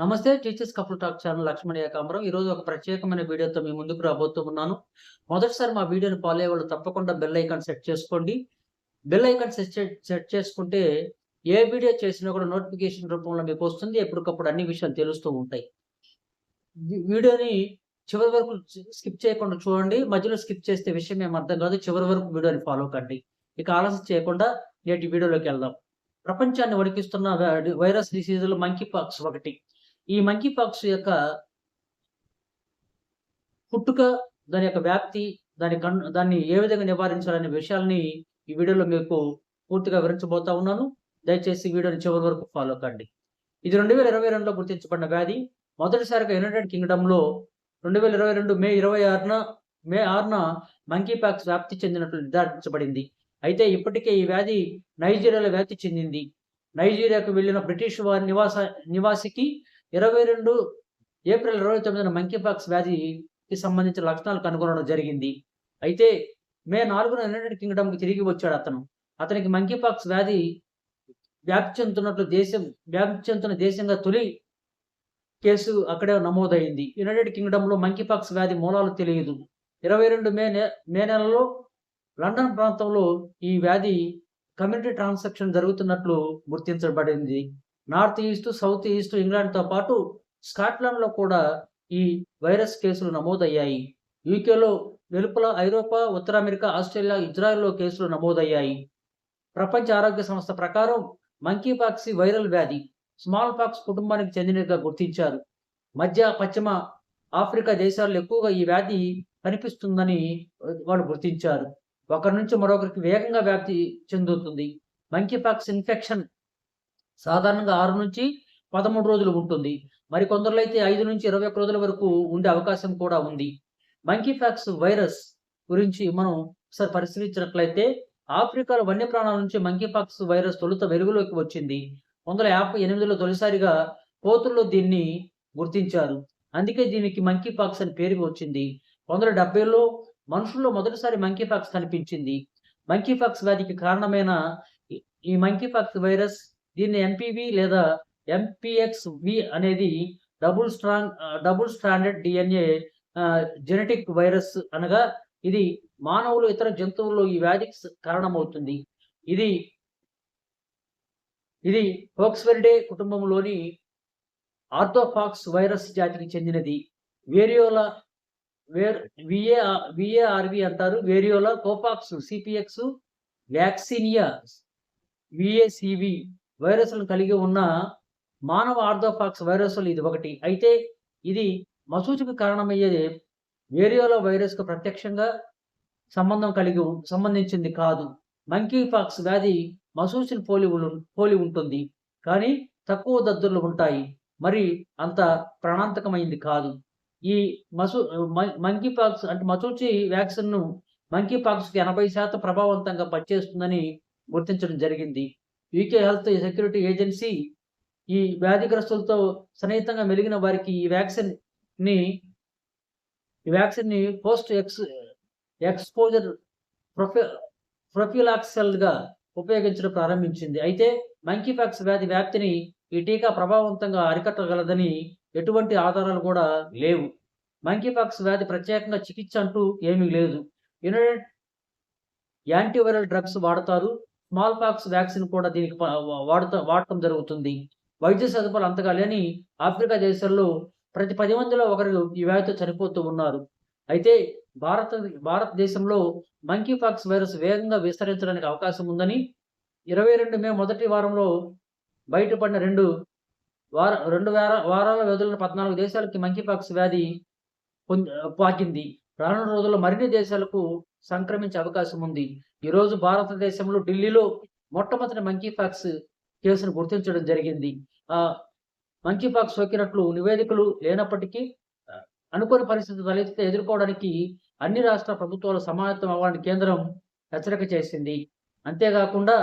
నమస్తే teachers couple talk channel Lakshman Ekambaram. ఈరోజు ఒక ప్రత్యేకమైన వీడియోతో మీ ముందుకు రాబోతున్నాను మొదటిసారి మా వీడియోని ఫాలో అయ్యే వాళ్ళు తప్పకుండా బెల్ ఐకాన్ సెట్ చేసుకోండి. బెల్ ఐకాన్ సెట్ చే- సెట్ చేసుకుంటే ఏ వీడియో చేసినా కూడా నోటిఫికేషన్ రూపంలో మీకు వస్తుంది. ఎప్పటికప్పుడు అన్ని విషయాలు తెలుస్తూ ఉంటాయి. వీడియోని చివరి వరకు స్కిప్ చేయకుండా చూడండి. మధ్యలో స్కిప్ చేస్తే విషయం ఏం అర్థం కాదు. చివరి వరకు వీడియోని ఫాలో కండి. ఇక ఆలస్యం చేయకుండా నేటి వీడియోలోకి వెళ్దాం. ప్రపంచాన్ని వణికిస్తున్న వైరస్ డిసీజులు మంకీ పాక్స్ ఒకటి. ఈ మంకీ పాక్స్ యొక్క పుట్టుక దాని యొక్క వ్యాప్తి దాని కన్ దాన్ని ఏ విధంగా నివారించాలనే విషయాల్ని ఈ వీడియోలో మీకు పూర్తిగా వివరించబోతా ఉన్నాను. దయచేసి ఈ వీడియోని చివరి వరకు ఫాలో కండి. ఇది రెండు వేల ఇరవై రెండులో గుర్తించబడిన వ్యాధి. మొదటిసారిగా యునైటెడ్ కింగ్డమ్లో రెండు వేల ఇరవై రెండు మే ఇరవై ఆరున మే ఆరున మంకీ పాక్స్ వ్యాప్తి చెందినట్లు నిర్ధారించబడింది. అయితే ఇప్పటికే ఈ వ్యాధి నైజీరియాలో వ్యాప్తి చెందింది. నైజీరియాకు వెళ్ళిన బ్రిటిష్ వారి నివాస నివాసికి ఇరవై రెండు ఏప్రిల్ ఇరవై తొమ్మిదిన మంకీ పాక్స్ వ్యాధికి సంబంధించిన లక్షణాలు కనుగొనడం జరిగింది. అయితే మే నాలుగున యునైటెడ్ కింగ్డమ్కి తిరిగి వచ్చాడు అతను. అతనికి మంకీ పాక్స్ వ్యాధి వ్యాప్తి చెందుతున్నట్లు దేశం వ్యాప్తి చెందుతున్న దేశంగా తొలి కేసు అక్కడే నమోదైంది. యునైటెడ్ కింగ్డమ్లో మంకీ పాక్స్ వ్యాధి మూలాలు తెలియదు. ఇరవై రెండు మే నె మే నెలలో లండన్ ప్రాంతంలో ఈ వ్యాధి కమ్యూనిటీ ట్రాన్సాక్షన్ జరుగుతున్నట్లు గుర్తించబడింది. నార్త్ ఈస్ట్ సౌత్ ఈస్ట్ ఇంగ్లాండ్తో పాటు స్కాట్లాండ్లో కూడా ఈ వైరస్ కేసులు నమోదయ్యాయి. యూకేలో వెలుపల ఐరోపా ఉత్తర అమెరికా ఆస్ట్రేలియా ఇజ్రాయెల్లో కేసులు నమోదయ్యాయి. ప్రపంచ ఆరోగ్య సంస్థ ప్రకారం మంకీ పాక్స్ వైరల్ వ్యాధి స్మాల్ పాక్స్ కుటుంబానికి చెందినదిగా గుర్తించారు. మధ్య పశ్చిమ ఆఫ్రికా దేశాల్లో ఎక్కువగా ఈ వ్యాధి కనిపిస్తుందని వాళ్ళు గుర్తించారు. ఒకరి నుంచి మరొకరికి వేగంగా వ్యాప్తి చెందుతుంది. మంకీ పాక్స్ ఇన్ఫెక్షన్ సాధారణంగా ఆరు నుంచి పదమూడు రోజులు ఉంటుంది. మరి కొందరు అయితే ఐదు నుంచి ఇరవై ఒక్క రోజుల వరకు ఉండే అవకాశం కూడా ఉంది. మంకీ పాక్స్ వైరస్ గురించి మనం ఒకసారి పరిశీలించినట్లయితే ఆఫ్రికాలో వన్యప్రాణాల నుంచి మంకీ పాక్స్ వైరస్ తొలుత వెలుగులోకి వచ్చింది. వందల యాభై ఎనిమిదిలో తొలిసారిగా కోతుల్లో దీన్ని గుర్తించారు. అందుకే దీనికి మంకీ పాక్స్ అని పేరు వచ్చింది. వందల డెబ్బైలో మనుషుల్లో మొదటిసారి మంకీ పాక్స్ కనిపించింది. మంకీ పాక్స్ వ్యాధికి కారణమైన ఈ- ఈ మంకీ పాక్స్ వైరస్ దీన్ని ఎంపీవి లేదా ఎంపీఎక్స్ వి అనేది double strong double standard DNA genetic virus అనగా ఇది మానవులు ఇతర జంతువుల్లో ఈ వ్యాధికి కారణమవుతుంది. ఇది ఇది హోక్స్వెల్డే కుటుంబంలోని ఆర్థోఫాక్స్ వైరస్ జాతికి చెందినది. వేరియోలా వేర్ విఏ విఏఆర్వి అంటారు. వేరియోలా కోపాక్స్ సిపిఎక్స్ వ్యాక్సినియా విఏసివి వైరస్లను కలిగి ఉన్న మానవ ఆర్థోఫాక్స్ వైరస్లు ఇది ఒకటి. అయితే ఇది మసూచికి కారణమయ్యేది వేరియోలా వైరస్కు ప్రత్యక్షంగా సంబంధం కలిగి సంబంధించింది కాదు. మంకీ పాక్స్ వ్యాధి మసూచిని పోలి పోలి ఉంటుంది. కానీ తక్కువ దద్దుర్లు ఉంటాయి. మరి అంత ప్రాణాంతకమైంది కాదు. ఈ మసు మంకీ పాక్స్ అంటే మసూచి వ్యాక్సిన్ను మంకీ పాక్స్కి ఎనభై శాతం ప్రభావవంతంగా పనిచేస్తుందని గుర్తించడం జరిగింది. యూకే హెల్త్ సెక్యూరిటీ ఏజెన్సీ ఈ వ్యాధిగ్రస్తులతో సన్నిహితంగా మెలిగిన వారికి ఈ వ్యాక్సిన్ని ఈ వ్యాక్సిన్ని పోస్ట్ ఎక్స్ ఎక్స్పోజర్ ప్రొఫె ప్రొఫిలాక్సల్గా ఉపయోగించడం ప్రారంభించింది. అయితే మంకీపాక్స్ వ్యాధి వ్యాప్తిని ఈ టీకా ప్రభావవంతంగా అరికట్టగలదని ఎటువంటి ఆధారాలు కూడా లేవు. మంకీపాక్స్ వ్యాధి ప్రత్యేకంగా చికిత్స అంటూ ఏమీ లేదు. యునైటెడ్ యాంటీవైరల్ డ్రగ్స్ వాడతారు. స్మాల్ పాక్స్ వ్యాక్సిన్ కూడా దీనికి ప- వాడటం జరుగుతుంది. వైద్య సదుపాయాలు అంతగా లేని ఆఫ్రికా దేశాల్లో ప్రతి పది మందిలో ఒకరు ఈ వ్యాధితో చనిపోతూ ఉన్నారు. అయితే భారత భారతదేశంలో మంకీ పాక్స్ వైరస్ వేగంగా విస్తరించడానికి అవకాశం ఉందని ఇరవై రెండు మే మొదటి వారంలో బయటపడిన రెండు వార రెండు వార వారాల వ్యవధిలో పద్నాలుగు దేశాలకి మంకీ పాక్స్ వ్యాధి పాకింది. రానున్న రోజుల్లో మరిన్ని దేశాలకు సంక్రమించే అవకాశం ఉంది. ఈరోజు భారతదేశంలో ఢిల్లీలో మొట్టమొదటి మంకీ పాక్స్ కేసును గుర్తించడం జరిగింది. ఆ మంకీ పాక్స్ సోకినట్లు నివేదికలు లేనప్పటికీ అనుకోని పరిస్థితి తలెత్తితే ఎదుర్కోవడానికి అన్ని రాష్ట్ర ప్రభుత్వాలు సమాయత్తం అవ్వాలని కేంద్రం హెచ్చరిక చేసింది. అంతేకాకుండా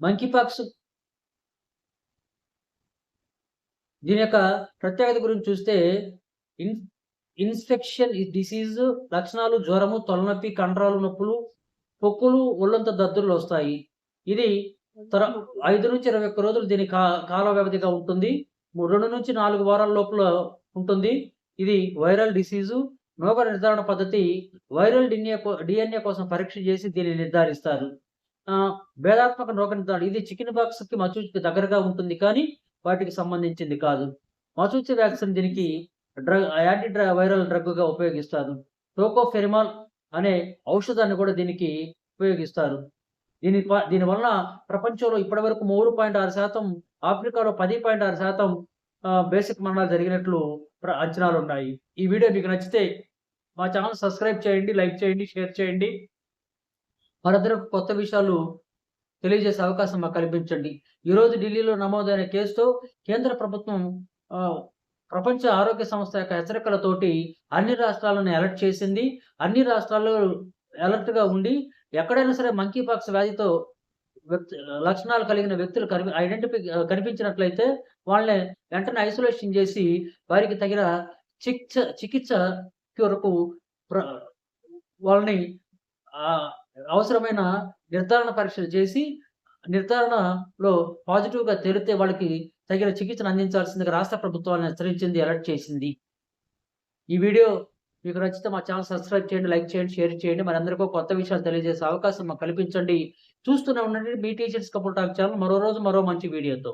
మంకీపాక్స్ దీని యొక్క ప్రత్యేకత గురించి చూస్తే ఇన్ ఇన్ఫెక్షన్ డిసీజ్ లక్షణాలు జ్వరము తలనొప్పి కండరాలు నొప్పులు పొక్కులు ఒళ్ళంత దద్దుర్లు వస్తాయి. ఇది తర ఐదు నుంచి ఇరవై ఒక్క రోజులు దీని కా కాల వ్యవధిగా ఉంటుంది. రెండు నుంచి నాలుగు వారాల లోపల ఉంటుంది. ఇది వైరల్ డిసీజు. రోగ నిర్ధారణ పద్ధతి వైరల్ డిఎన్ఏ డిఎన్ఏ కోసం పరీక్ష చేసి దీన్ని నిర్ధారిస్తారు. భేదాత్మక రోగ నిర్ధారణ ఇది చికెన్ బాక్స్కి మచ్చుకి దగ్గరగా ఉంటుంది కానీ వాటికి సంబంధించింది కాదు. మసూచి వ్యాక్సిన్ దీనికి డ్రగ్ యాంటీ డ్ర వైరల్ డ్రగ్గా ఉపయోగిస్తారు. టోకోఫెరిమాల్ అనే ఔషధాన్ని కూడా దీనికి ఉపయోగిస్తారు. దీని ప- దీని ప్రపంచంలో ఇప్పటివరకు మూడు పాయింట్ ఆరు శాతం ఆఫ్రికాలో పది పాయింట్ ఆరు శాతం బేసిక్ మరణాలు జరిగినట్లు అంచనాలు ఉన్నాయి. ఈ వీడియో మీకు నచ్చితే మా ఛానల్ సబ్స్క్రైబ్ చేయండి లైక్ చేయండి షేర్ చేయండి. మరిద్దరు కొత్త విషయాలు తెలియజేసే అవకాశం మాకు కల్పించండి. ఈరోజు ఢిల్లీలో నమోదైన కేసుతో కేంద్ర ప్రభుత్వం ప్రపంచ ఆరోగ్య సంస్థ యొక్క హెచ్చరికలతోటి అన్ని రాష్ట్రాలను అలర్ట్ చేసింది. అన్ని రాష్ట్రాల్లో అలర్ట్గా ఉండి ఎక్కడైనా సరే మంకీ పాక్స్ వ్యాధితో లక్షణాలు కలిగిన వ్యక్తులు కనిపి ఐడెంటిఫై కనిపించినట్లయితే వాళ్ళని వెంటనే ఐసోలేషన్ చేసి వారికి తగిన చికిత్స చికిత్స కొరకు ప్ర- వాళ్ళని అవసరమైన నిర్ధారణ పరీక్షలు చేసి నిర్ధారణలో పాజిటివ్గా తేలితే వాళ్ళకి తగిన చికిత్సను అందించాల్సిందిగా రాష్ట్ర ప్రభుత్వాన్ని హెచ్చరించింది అలర్ట్ చేసింది. ఈ వీడియో మీకు నచ్చితే మా ఛానల్ సబ్స్క్రైబ్ చేయండి లైక్ చేయండి షేర్ చేయండి. మరి కొత్త విషయాలు తెలియజేసే అవకాశం మాకు కల్పించండి. చూస్తూనే ఉండండి మీ టీచర్స్ కపుల్ టాక్ ఛానల్. మరో రోజు మరో మంచి వీడియోతో.